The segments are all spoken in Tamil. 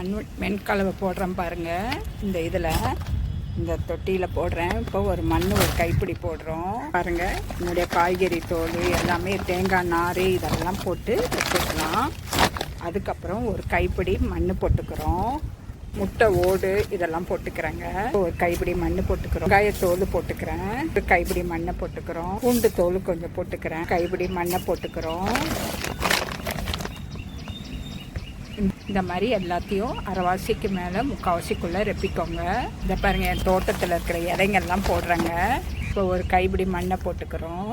மண் மென்கலவை போடுறேன் பாருங்கள் இந்த இதில் இந்த தொட்டியில் போடுறேன். இப்போ ஒரு மண் ஒரு கைப்பிடி போடுறோம். பாருங்கள் என்னுடைய காய்கறி தோல் எல்லாமே தேங்காய் நார் இதெல்லாம் போட்டு வச்சுக்கலாம் அதுக்கப்புறம் ஒரு கைப்பிடி மண் போட்டுக்கிறோம். முட்டை ஓடு இதெல்லாம் போட்டுக்கிறேங்க. ஒரு கைப்பிடி மண் போட்டுக்கிறோம். வெங்காயத்தோல் போட்டுக்கிறேன். ஒரு கைப்பிடி மண்ணை போட்டுக்கிறோம். பூண்டு தோல் கொஞ்சம் போட்டுக்கிறேன். கைப்பிடி மண்ணை போட்டுக்கிறோம். இந்த மாதிரி எல்லாத்தையும் அரைவாசிக்கு மேலே முக்கால்வாசிக்குள்ளே ரெப்பிக்கோங்க. இந்த பாருங்கள் என் தோட்டத்தில் இருக்கிற இலைங்கெல்லாம் போடுறேங்க. இப்போ ஒரு கைப்பிடி மண்ணை போட்டுக்கிறோம்.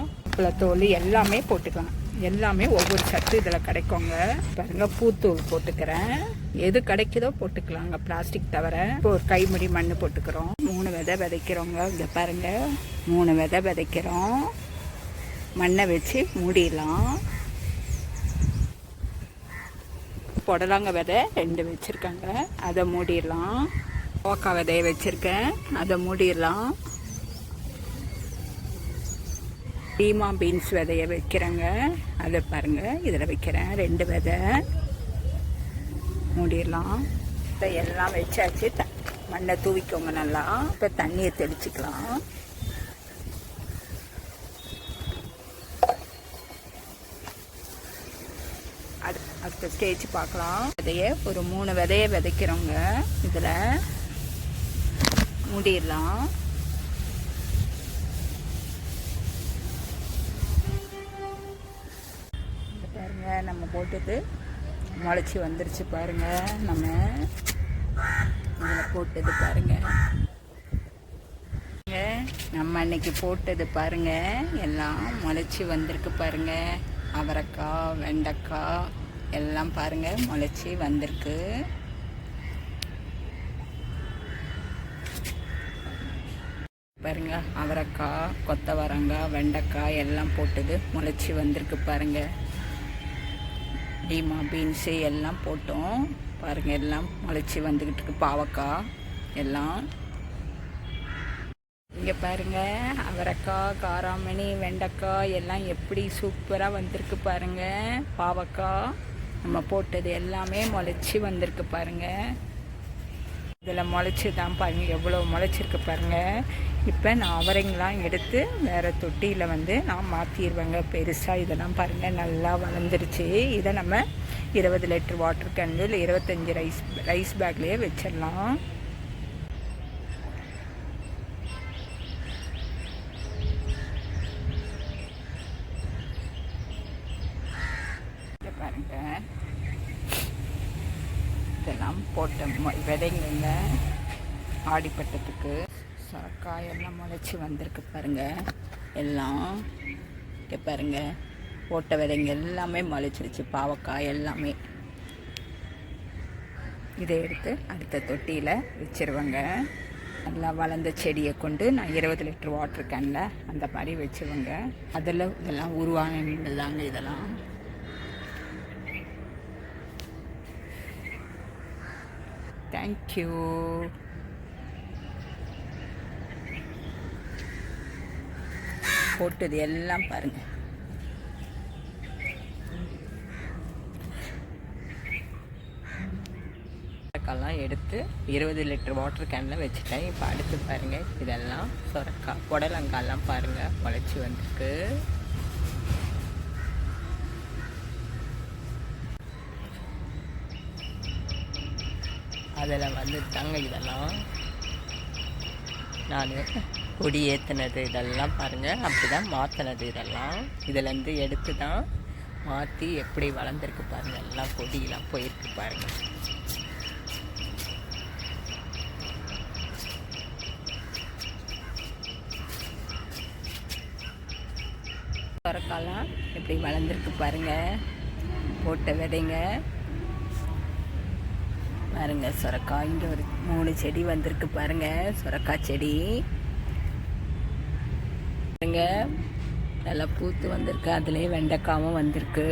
தோல் எல்லாமே போட்டுக்கலாம். எல்லாமே ஒவ்வொரு சத்து இதில் கிடைக்குங்க. பாருங்க பூத்தூள் போட்டுக்கிறேன். எது கிடைக்குதோ போட்டுக்கலாங்க பிளாஸ்டிக் தவிர. இப்போ ஒரு கைமுடி மண் போட்டுக்கிறோம். மூணு விதை விதைக்கிறோங்க. இங்கே பாருங்க மூணு விதை விதைக்கிறோம். மண்ணை வச்சு மூடிடலாம். புடலங்க விதை ரெண்டு வச்சுருக்காங்க. அதை மூடிடலாம். ஓக்கா விதையை வச்சுருக்கேன். அதை மூடிடலாம். டீமா பீன்ஸ் விதையை வைக்கிறேங்க. அதை பாருங்கள் இதில் வைக்கிறேன். ரெண்டு விதை. மூடிடலாம். இதை எல்லாம் வச்சாச்சு. த மண்ணை தூவிக்கோங்க நல்லா. இப்போ தண்ணியை தெளிச்சிக்கலாம் அது அடுத்த ஸ்டேஜ் பார்க்கலாம். விதைய ஒரு மூணு விதைய விதைக்கிறோங்க. இதில் மூடிடலாம். பாருங்க நம்ம போட்டது முளைச்சி வந்துருச்சு பாருங்க. நம்ம இதில் போட்டது பாருங்க. பாருங்க, நம்ம அன்னைக்கு போட்டது பாருங்க. எல்லாம் முளைச்சி வந்திருக்கு பாருங்க. அவரைக்காய் வெண்டைக்காய் எல்லாம் பாருங்க முளைச்சி வந்திருக்கு. பாருங்க அவரைக்காய் கொத்தவரங்காய் வெண்டைக்காய் எல்லாம் போட்டது முளைச்சி வந்திருக்கு பாருங்க. டீமா பீன்ஸு எல்லாம் போட்டோம். பாருங்க எல்லாம் முளைச்சி வந்துக்கிட்டு இருக்கு. பாவக்காய் எல்லாம். இங்கே பாருங்க அவரைக்காய் காராமணி வெண்டைக்காய் எல்லாம் எப்படி சூப்பராக வந்திருக்கு பாருங்க. பாவக்காய். நம்ம போட்டது எல்லாமே முளைச்சி வந்திருக்கு பாருங்கள் இதில் முளைச்சி தான் பாருங்கள் எவ்வளோ முளைச்சிருக்கு பாருங்கள் இப்போ நான் அவரைங்கெலாம் எடுத்து வேறு தொட்டியில் வந்து நான் மாற்றிடுவேங்க பெருசாக இதெல்லாம் பாருங்கள் நல்லா வளர்ந்துருச்சு. இதை நம்ம இருபது லிட்டர் வாட்டர் கேனில் இருபத்தஞ்சி ரைஸ் ரைஸ் பேக்லேயே வச்சிடலாம் இதை பாருங்க இதெல்லாம் போட்ட மொ- விதைங்கங்க ஆடிப்பட்டத்துக்கு சொரக்காயெல்லாம் முளைச்சி வந்திருக்கு பாருங்கள் எல்லாம் இங்கே பாருங்க. போட்ட விதைங்க எல்லாமே முளைச்சிருச்சு. பாவக்காய் எல்லாமே. இதை எடுத்து அடுத்த தொட்டியில் வச்சிருவேங்க. நல்லா வளர்ந்த செடியை கொண்டு நான் இருபது லிட்டர் வாட்டர் கேனில் அந்த மாதிரி வச்சுருவேங்க. அதில் இதெல்லாம் உருவானது தாங்க இதெல்லாம். தேங்க்யூ போட்டது எல்லாம் பாருங்க. சொரக்காலாம் எடுத்து இருபது லிட்டர் வாட்டர் கேனில் வச்சுட்டேன். இப்போ அடுத்து பாருங்கள் இதெல்லாம் சொரக்காய் புடலங்காய்லாம் பாருங்கள் முளைச்சி வந்திருக்கு. அதில் வந்து தாங்க இதெல்லாம் நான் கொடி ஏற்றுனது இதெல்லாம் பாருங்கள் அப்படி தான் மாற்றினது இதெல்லாம். இதுலேருந்து எடுத்து தான் மாற்றி எப்படி வளர்ந்துருக்கு பாருங்கள் எல்லாம் கொடியெல்லாம் போயிருக்கு பாருங்கள் சொரக்காலாம் எப்படி வளர்ந்துருக்கு பாருங்கள் போட்ட விதைங்க. பாருங்க சுரக்காய். இங்கே ஒரு மூணு செடி வந்திருக்கு பாருங்க சுரக்காய் செடி. பாருங்க நல்லா பூத்து வந்திருக்கு. அதுலேயே வெண்டைக்காவும் வந்திருக்கு.